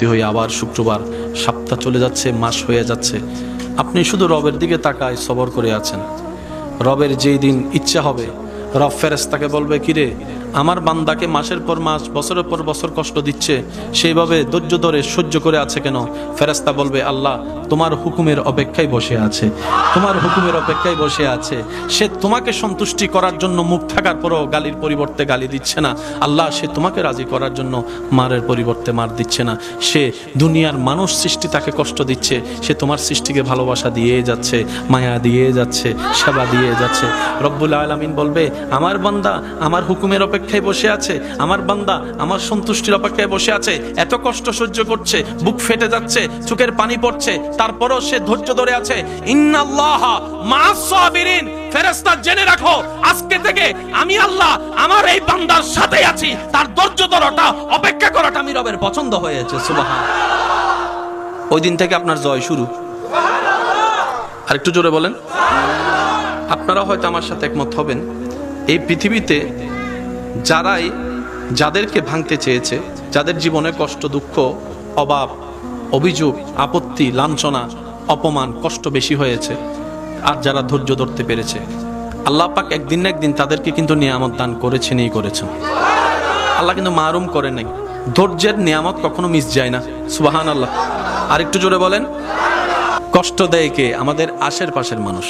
ক্ষতি হয়ে আবার শুক্রবার সপ্তাহ চলে যাচ্ছে, মাস হয়ে যাচ্ছে। আপনি শুধু রবের দিকে তাকায় সবর করে আছেন। রবের যেই দিন ইচ্ছা হবে, রব ফেরেস্তাকে বলবে, কিরে আমার বান্দাকে মাসের পর মাস, বছরের পর বছর কষ্ট দিচ্ছে, সেইভাবে ধৈর্য ধরে, সহ্য করে আছে কেন? ফেরেস্তা বলবে, আল্লাহ, তোমার হুকুমের অপেক্ষায় বসে আছে। তোমার হুকুমের অপেক্ষায় বসে আছে। সে তোমাকে সন্তুষ্টি করার জন্য মুখ থাকার পরও গালির পরিবর্তে গালি দিচ্ছে না। আল্লাহ, সে তোমাকে রাজি করার জন্য মারের পরিবর্তে মার দিচ্ছে না। সে দুনিয়ার মানুষ সৃষ্টি তাকে কষ্ট দিচ্ছে। সে তোমার সৃষ্টিকে ভালোবাসা দিয়ে যাচ্ছে, মায়া দিয়ে যাচ্ছে, সেবা দিয়ে যাচ্ছে। রব্বুল আলমিন বলবে, আমার বান্দা, আমার হুকুমের অপেক্ষায় বসে আছে। আমার বান্দা, আমার সন্তুষ্টির অপেক্ষায় বসে আছে। এত কষ্ট সহ্য করছে, বুক ফেটে যাচ্ছে, চোখের পানি পড়ছে, তারপরও সে ধৈর্য ধরে আছে। ইন্নাল্লাহ মা'আস সাবিরিন। জেনে রাখো, আজকে থেকে আমি আল্লাহ আমার এই বান্দার সাথে আছি। তার ধৈর্য ধরাটা, অপেক্ষা করাটা আমি রবের পছন্দ হয়েছে ওই দিন থেকে আপনার জয় শুরু। আর একটু জোরে বলেন। আপনারা হয়তো আমার সাথে একমত হবেন। এই পৃথিবীতে যারাই যাদেরকে ভাঙতে চেয়েছে, যাদের জীবনে কষ্ট, দুঃখ, অভাব, অভিযোগ, আপত্তি, লাঞ্ছনা, অপমান, কষ্ট বেশি হয়েছে, আর যারা ধৈর্য ধরতে পেরেছে। আল্লাহ পাক একদিন না একদিন তাদেরকে কিন্তু নিয়ামত দান করেছেনই করেছেন। আল্লাহ কিন্তু মারুম করে নাই। ধৈর্যের নিয়ামত কখনো মিস যায় না। সুবাহান আল্লাহ আর একটু জোরে বলেন। কষ্ট দেয় কে? আমাদের আশের পাশের মানুষ।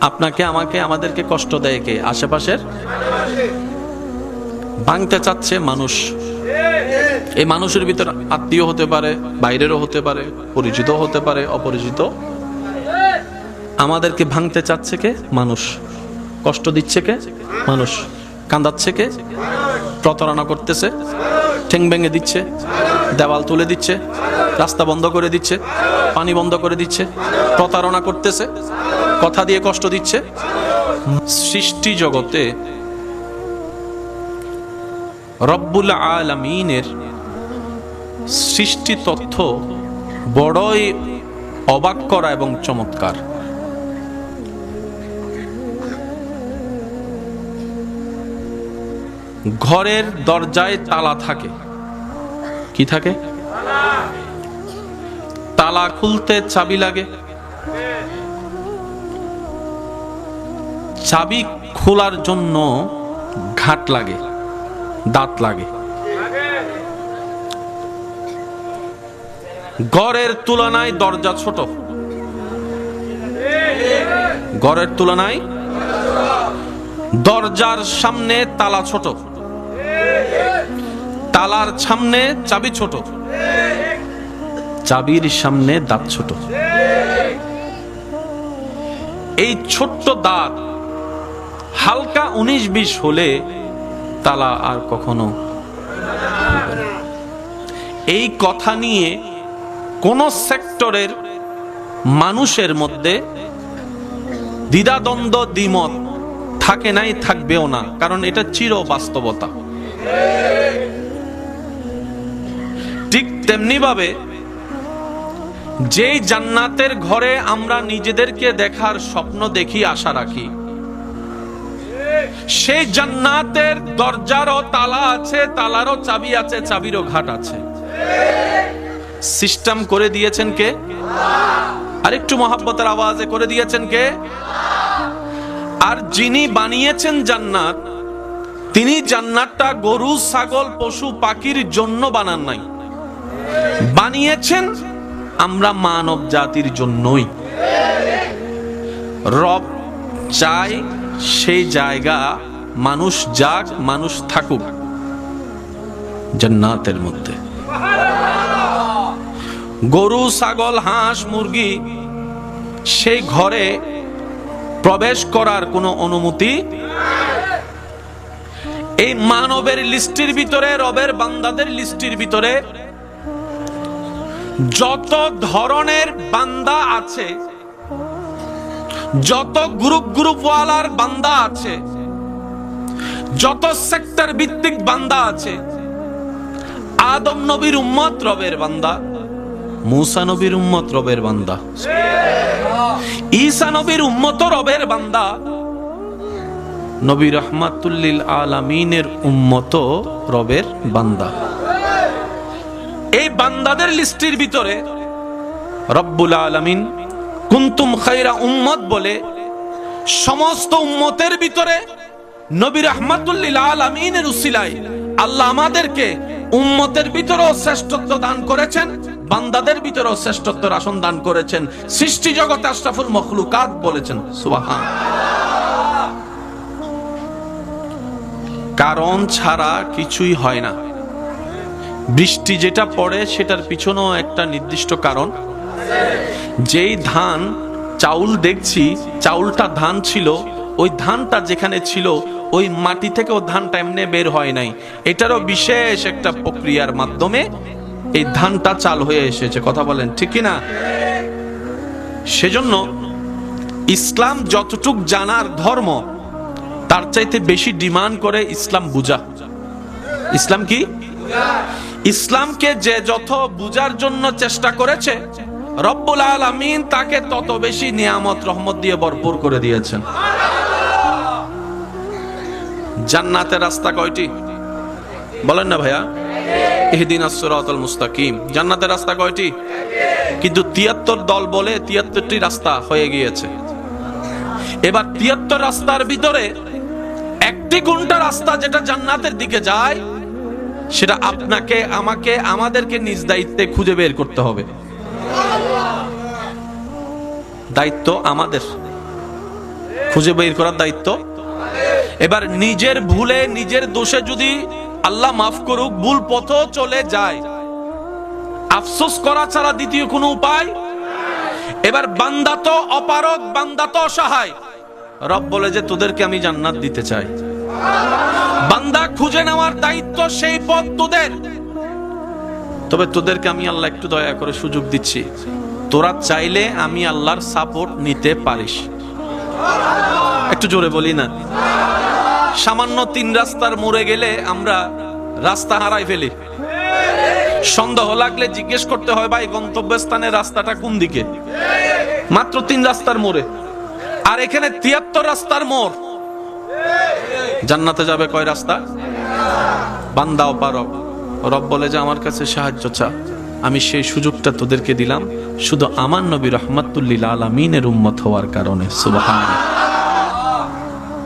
আপনাকে, আমাকে, আমাদেরকে কষ্ট দেয় কে? আশেপাশের? ভাঙতে চাচ্ছে মানুষ। এই মানুষের ভিতর আত্মীয় হতে পারে, বাইরেরও হতে পারে, পরিচিত হতে পারে, অপরিচিত। আমাদেরকে ভাঙতে চাচ্ছে কে? মানুষ। কষ্ট দিচ্ছে কে? মানুষ। কান্দাচ্ছে কে? প্রতারণা করতেছে। ঠেং ভেঙে দিচ্ছে। দেওয়াল তুলে দিচ্ছে। রাস্তা বন্ধ করে দিচ্ছে। পানি বন্ধ করে দিচ্ছে। প্রতারণা করতেছে। কথা দিয়ে কষ্ট দিচ্ছে? সৃষ্টি জগতে রব্বুল আলমিনের সৃষ্টি তথ্য বড়ই অবাক করা এবং চমৎকার। ঘরের দরজায় তালা থাকে। কি থাকে? তালা খুলতে চাবি লাগে। চাবি খোলার জন্য ঘাট লাগে, দাঁত লাগে। গড়ের তুলনায় দরজা ছোট। গড়ের তুলনায় দরজার সামনে তালা ছোট। তালার সামনে চাবি ছোট। চাবির সামনে দাঁত ছোট। এই ছোট্ট দাঁত হালকা উনিশ বিশ হলে তালা আর কখনো এই কথা নিয়ে কোন সেক্টরের মানুষের মধ্যে দ্বিধাদ্বন্দ্ব, দ্বিমত থাকে নাই, থাকবেও না, কারণ এটা চির বাস্তবতা। ঠিক তেমনি ভাবে যেই জান্নাতের ঘরে আমরা নিজেদেরকে দেখার স্বপ্ন দেখি, আশা রাখি সেই জান্নাতের দরজারও তালা আছে, তালারও চাবি আছে, চাবিরও ঘাট আছে। সিস্টেম করে দিয়েছেন কে? আরেকটু মহাব্বতের আওয়াজে করে দিয়েছেন কে? আর যিনি বানিয়েছেন জান্নাত, তিনি জান্নাতটা গরু, ছাগল, পশু, পাখির জন্য বানান নাই। বানিয়েছেন, আমরা মানব জাতির জন্যই। রব চাই সেই জায়গা মানুষ যাক, মানুষ থাকুক, জান্নাতের মধ্যে। গরু, ছাগল, হাঁস, মুরগি, সেই ঘরে প্রবেশ করার কোনো অনুমতি এই মানবের লিস্টির ভিতরে, রবের বান্দাদের লিস্টির ভিতরে যত ধরনের বান্দা আছে যত গ্রুপ গ্রুপ ওয়ালার বান্দা আছে, যত সেক্টর ভিত্তিক বান্দা আছে, আদম নবীর উম্মত রবের বান্দা, মুসা নবীর উম্মত রবের বান্দা, ঈসা নবীর উম্মত রবের বান্দা, নবী রহমাতুল্লিল আলামিনের উম্মত রবের বান্দা। এই বান্দাদের লিস্টির ভিতরে রব্বুল আলামিন কুন্তুম খাইরা উম্মত বলে, সমস্ত উম্মতের ভিতরে নবী রহমাতুল্লিল আলামিনের উসিলায় আল্লাহ আমাদেরকে উম্মতের ভিতরেও শ্রেষ্ঠত্ব দান করেছেন, বান্দাদের ভিতরেও শ্রেষ্ঠত্বের আসন দান করেছেন, সৃষ্টি জগতে আশরাফুল মখলুকাত বলেছেন, সুবহান। কারণ ছাড়া কিছুই হয় না। বৃষ্টি যেটা পড়ে সেটার পিছনেও একটা নির্দিষ্ট কারণ। যেই ধান চাউল দেখছি, চাউলটা ধান ছিল, ওই ধানটা যেখানে ছিল, ওই মাটি থেকে ও ধানটা এমনি বের হয় নাই। এটারও বিশেষ একটা প্রক্রিয়ার মাধ্যমে এই ধানটা চাল হয়ে এসেছে। কথা বলেন, ঠিক কি না সেজন্য ইসলাম যতটুক জানার ধর্ম, তার চাইতে বেশি ডিমান্ড করে ইসলাম বুঝা। ইসলাম কি? ইসলামকে যে যত বুঝার জন্য চেষ্টা করেছে রব্বুল আলামিন তাকে তত বেশি নিয়ামত, রহমত দিয়ে ভরপুর করে দিয়েছেন। জান্নাতের রাস্তা কয়টি? বলেন না ভাইয়া। ইহদিন আসরাতুল মুস্তাকিম। জান্নাতের রাস্তা কয়টি? কিন্তু তিয়াত্তর দল বলে তিয়াত্তরটি রাস্তা হয়ে গিয়েছে। এবার তিয়াত্তর রাস্তার ভিতরে একটি কোনটা রাস্তা যেটা জান্নাতের দিকে যায়, সেটা আপনাকে, আমাকে, আমাদেরকে নিজ দায়িত্বে খুঁজে বের করতে হবে। দায়িত্ব আমাদের। খুঁজে বের করার দায়িত্ব। এবার নিজের ভুলে, নিজের দোষে যদি আল্লাহ মাফ করুক, ভুল পথ চলে যায়। আফসোস করা ছাড়া দ্বিতীয় কোনো উপায়? এবার বান্দা তো অপারক বান্দা তো অসহায়। রব বলে যে, তোদেরকে আমি জান্নাত দিতে চাই। বান্দা খুঁজে নেওয়ার দায়িত্ব সেই পথ তোদের। তবে তোদেরকে আমি আল্লাহ একটু দয়া করে সুযোগ দিচ্ছি। তোরা চাইলে আমি আল্লাহর সাপোর্ট নিতে পারিস। একটু জোরে বলি না? সামান্য তিন রাস্তার মোড়ে গেলে আমরা রাস্তা হারাই ফেলি। সন্দেহ লাগলে জিজ্ঞেস করতে হয়, ভাই, গন্তব্যস্থানের রাস্তাটা কোন দিকে? মাত্র তিন রাস্তার মোড়ে। আর এখানে তিয়াত্তর রাস্তার মোড়। জান্নাতে যাবে কয় রাস্তা? বান্দাও পারক রব বলে যে, আমার কাছে সাহায্য চা। আমি সেই সুযোগটা তোদেরকে দিলাম। শুধু আমার নবী রহমাতুল্লিল আলমিনের উম্মত হওয়ার কারণে। সুবহান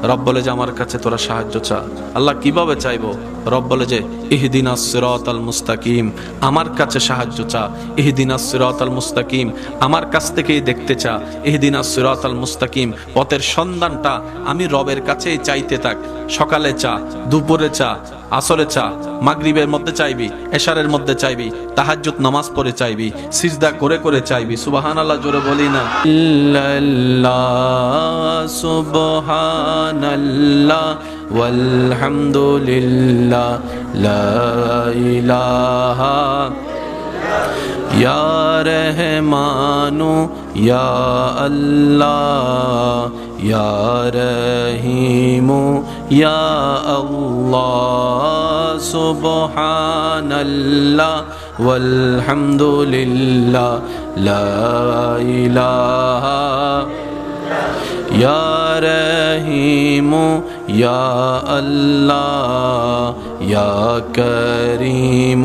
রব বলে যে, আমার কাছে তোরা সাহায্য চা। আল্লাহ কীভাবে চাইব? রব বলে যে ইহদিনা সিরাত আল মুস্তাকিম। আমার কাছে সাহায্য চা। ইহদিনা সিরাত আল মুস্তাকিম। আমার কাছ থেকেই দেখতে চা। ইহদিনা সিরাত আল মুস্তাকিম। পথের সন্ধানটা আমি রবের কাছেই চাইতে থাক। সকালে চা, দুপুরে চা আসরে চা, মাগরিবের মধ্যে চাইবি, এশারের মধ্যে চাইবি, তাহাজ্জুদ নামাজ পড়ে চাইবি, সিজদা করে করে চাইবি সুবাহান আল্লাহ জোরে বলি না। সুবহানাল্লাহ walhamdulillah la ilaha يا رحيم يا الله سبحان الله والحمد لله لا إله. يا رحيم يا الله يا كريم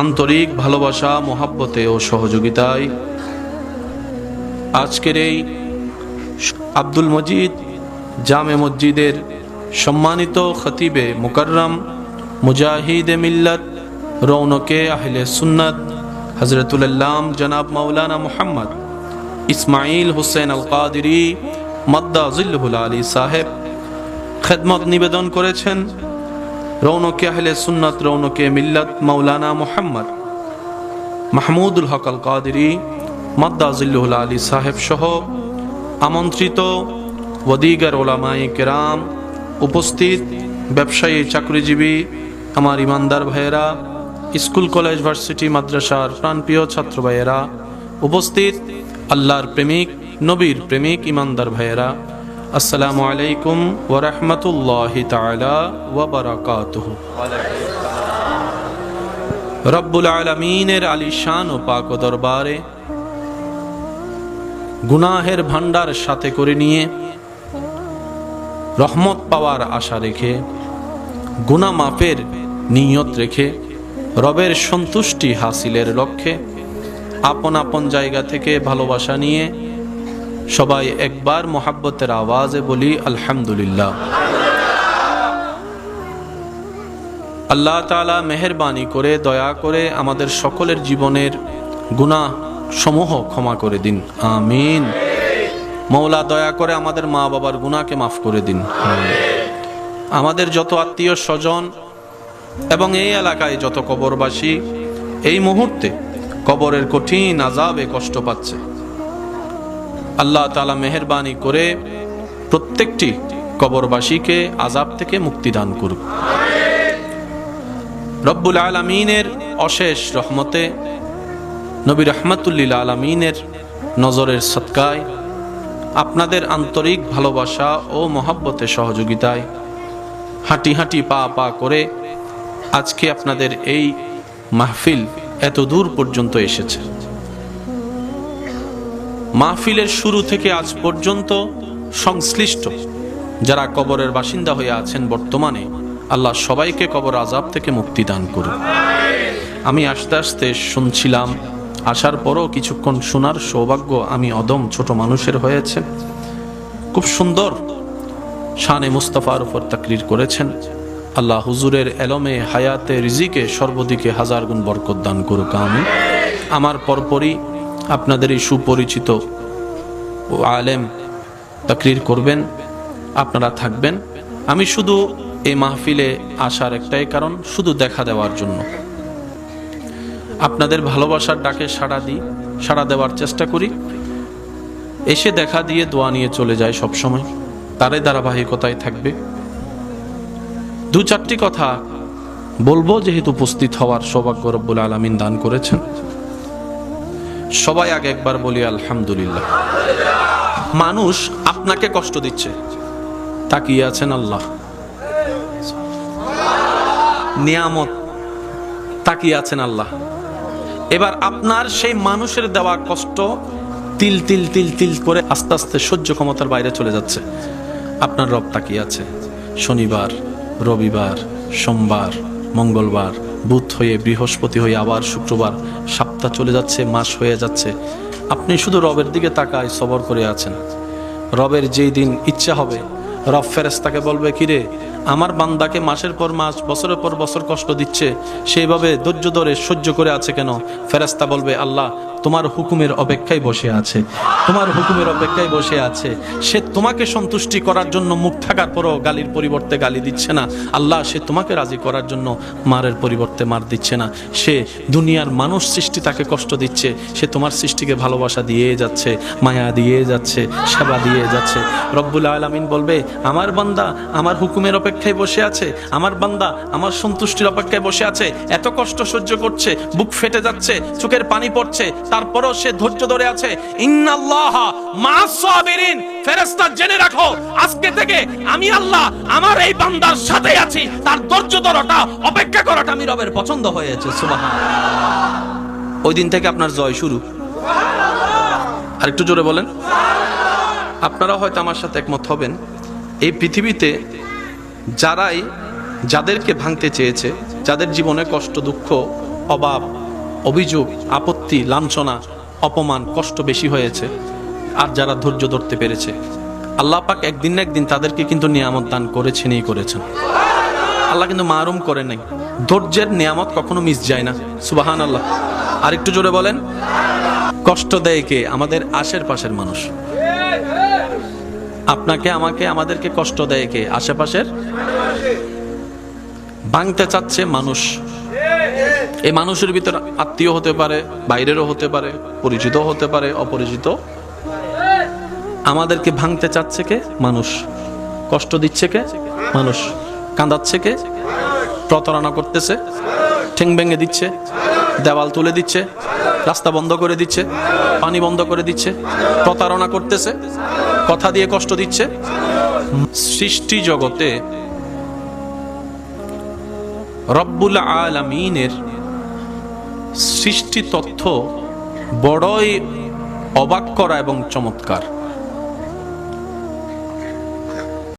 আন্তরিক ভালোবাসা, মোহাব্বতে ও সহযোগিতায় আজকের এই আব্দুল মজিদ জামে মসজিদের সম্মানিত খতিবে মুকাররম মুজাহিদে মিল্লত, রৌনকে আহলে সুন্নত হজরতুল্লাম জনাব মৌলানা মোহাম্মদ ইসমাইল হুসেন আল কাদিরি মদ্দা জিল্লুল আলী সাহেব, খেদমত নিবেদন করেছেন। রৌনকে আহলে সুন্নত, রৌনকে মিল্লত মৌলানা মোহাম্মদ মাহমুদুল হক আল কাদিরি মদ্দা জিল্লুল আলী সাহেব সহ আমন্ত্রিত ওদিগার ওলামাই কেরাম উপস্থিত ব্যবসায়ী, চাকরিজীবী, আমার ইমানদার ভাইয়েরা, স্কুল, কলেজ, ভার্সিটি, মাদ্রাসার প্রাণপ্রিয় ছাত্র ভাইয়েরা, উপস্থিত আল্লাহর প্রেমিক, নবীর প্রেমিক, ইমানদার ভাইয়েরা আসসালামু আলাইকুম ওরহমতুল্লাহ তালা ওবরাকাতুহ রব্বুল আলমিনের আলিশান ও পাক দরবারে গুনাহের ভান্ডার সাথে করে নিয়ে রহমত পাওয়ার আশা রেখে গুনা মাপের নিয়ত রেখে, রবের সন্তুষ্টি হাসিলের লক্ষ্যে, আপন আপন জায়গা থেকে ভালোবাসা নিয়ে সবাই একবার মোহাব্বতের আওয়াজে বলি, আলহামদুলিল্লাহ। আল্লাহ তালা মেহরবানি করে, দয়া করে আমাদের সকলের জীবনের গুনাহ সমূহ ক্ষমা করে দিন। আমিন। মৌলা দয়া করে আমাদের মা বাবার গুনাহকে মাফ করে দিন। আমাদের যত আত্মীয় স্বজন এবং এই এলাকায় যত কবরবাসী, এই মুহূর্তে কবরের কঠিন আজাবে কষ্ট পাচ্ছে। আল্লাহ তালা মেহরবানি করে প্রত্যেকটি কবরবাসীকে আজাব থেকে মুক্তি দান করুক। রব্বুল আলমিনের অশেষ রহমতে নবী রহমতুল্লিল আলমিনের নজরের সৎকায় আপনাদের আন্তরিক ভালোবাসা ও মহাব্বতের সহযোগিতায় হাঁটি হাঁটি পা পা করে আজকে আপনাদের এই মাহফিল এত দূর পর্যন্ত এসেছে। মাহফিলের শুরু থেকে আজ পর্যন্ত সংশ্লিষ্ট, যারা কবরের বাসিন্দা হয়ে আছেন বর্তমানে, আল্লাহ সবাইকে কবর আজাব থেকে মুক্তি দান করুন আমি আস্তে আস্তে শুনছিলাম, আসার পরও কিছুক্ষণ শোনার সৌভাগ্য আমি অদম ছোট মানুষের হয়েছে। খুব সুন্দর শানে মুস্তাফার উপর তাকরির করেছেন। আল্লাহ হুজুরের এলমে হায়াতে রিজিকে সর্বদিকে হাজার গুণ বরকত দান করুক আমি আমার পরপরই আপনাদের এই সুপরিচিত ও আলেম তাকরির করবেন, আপনারা থাকবেন। আমি শুধু এই মাহফিলে আসার একটাই কারণ, শুধু দেখা দেওয়ার জন্য। আপনাদের ভালোবাসার ডাকে সাড়া দিই, সাড়া দেওয়ার চেষ্টা করি। এসে দেখা দিয়ে দোয়া নিয়ে চলে যায় সব সময় তারে ধারাবাহিকতায় থাকবে। দু চারটি কথা বলব, যেহেতু উপস্থিত হওয়ার সৌভাগ্য রব্বুল আলমিন দান করেছেন। সবাই আগে একবার বলি, আলহামদুলিল্লাহ। মানুষ আপনাকে কষ্ট দিচ্ছে। তাকিয়ে আছেন আল্লাহ। নিয়ামত। তাকিয়ে আছেন আল্লাহ। এবার আপনার সেই মানুষের দেওয়া কষ্ট তিল তিল তিল তিল করে আস্তে আস্তে সহ্য ক্ষমতার বাইরে চলে যাচ্ছে। আপনার রব তাকিয়ে আছে। শনিবার, রবিবার, সোমবার, মঙ্গলবার বুধ হয়ে, বৃহস্পতি হয়ে, আবার শুক্রবার। সপ্তাহ চলে যাচ্ছে, মাস হয়ে যাচ্ছে। আপনি শুধু রবের দিকে তাকায় সবর করে আছেন। রবের যেই দিন ইচ্ছা হবে, রব ফেরেস্তাকে বলবে, কিরে, আমার বান্দাকে মাসের পর মাস, বছরের পর বছর কষ্ট দিচ্ছে, সেইভাবে ধৈর্য ধরে সহ্য করে আছে কেন? ফেরেস্তা বলবে, আল্লাহ তোমার হুকুমের অপেক্ষায় বসে আছে। তোমার হুকুমের অপেক্ষায় বসে আছে। সে তোমাকে সন্তুষ্টি করার জন্য মুখ থাকার পরও গালির পরিবর্তে গালি দিচ্ছে না। আল্লাহ সে তোমাকে রাজি করার জন্য মারের পরিবর্তে মার দিচ্ছে না। সে দুনিয়ার মানুষ সৃষ্টি তাকে কষ্ট দিচ্ছে। সে তোমার সৃষ্টিকে ভালোবাসা দিয়ে যাচ্ছে, মায়া দিয়ে যাচ্ছে, সেবা দিয়ে যাচ্ছে। রব্বুল আলমিন বলবে, আমার বান্দা আমার হুকুমের অপেক্ষায় বসে আছে। আমার বান্দা আমার সন্তুষ্টির অপেক্ষায় বসে আছে। এত কষ্ট সহ্য করছে, বুক ফেটে যাচ্ছে, চোখের পানি পড়ছে তারপরও সে ধৈর্য ধরে আছে। ইন্নাল্লাহ ফেরেশতা জেনে রাখো, আজকে থেকে আমি আল্লাহ আমার এই বান্দার সাথে আছি। তার ধৈর্য ধরাটা, অপেক্ষা করাটা আমি রবের পছন্দ হয়েছে ওই দিন থেকে আপনার জয় শুরু। আর একটু জোরে বলেন। আপনারা হয়তো আমার সাথে একমত হবেন। এই পৃথিবীতে যারাই যাদেরকে ভাঙতে চেয়েছে, যাদের জীবনে কষ্ট, দুঃখ, অভাব অভিযোগ, আপত্তি, লাঞ্ছনা, অপমান কষ্ট বেশি হয়েছে, আর যারা ধৈর্য ধরতে পেরেছে। আল্লাহ পাক একদিন না একদিন তাদেরকে কিন্তু নিয়ামত দান করেছেনই করেছেন। আল্লাহ কিন্তু মারুম করে নাই। ধৈর্যের নিয়ামত কখনো মিস যায় না। সুবাহান আল্লাহ আর একটু জোরে বলেন, কষ্ট দেয় কে? আমাদের আশের পাশের মানুষ। আপনাকে, আমাকে, আমাদেরকে কষ্ট দেয় কে? আশেপাশের? ভাঙতে চাচ্ছে মানুষ। এই মানুষের ভিতর আত্মীয় হতে পারে, বাইরেরও হতে পারে পরিচিত হতে পারে, অপরিচিত। আমাদেরকে ভাঙতে চাচ্ছে কে? মানুষ। কষ্ট দিচ্ছে কে? মানুষ। কাঁদাচ্ছে কে? প্রতারণা করতেছে। ঠেং ভেঙে দিচ্ছে। দেওয়াল তুলে দিচ্ছে। রাস্তা বন্ধ করে দিচ্ছে। পানি বন্ধ করে দিচ্ছে। প্রতারণা করতেছে। কথা দিয়ে কষ্ট দিচ্ছে। সৃষ্টি জগতে রব্বুল আলমিনের সৃষ্টি তথ্য বড়ই অবাক করা এবং চমৎকার।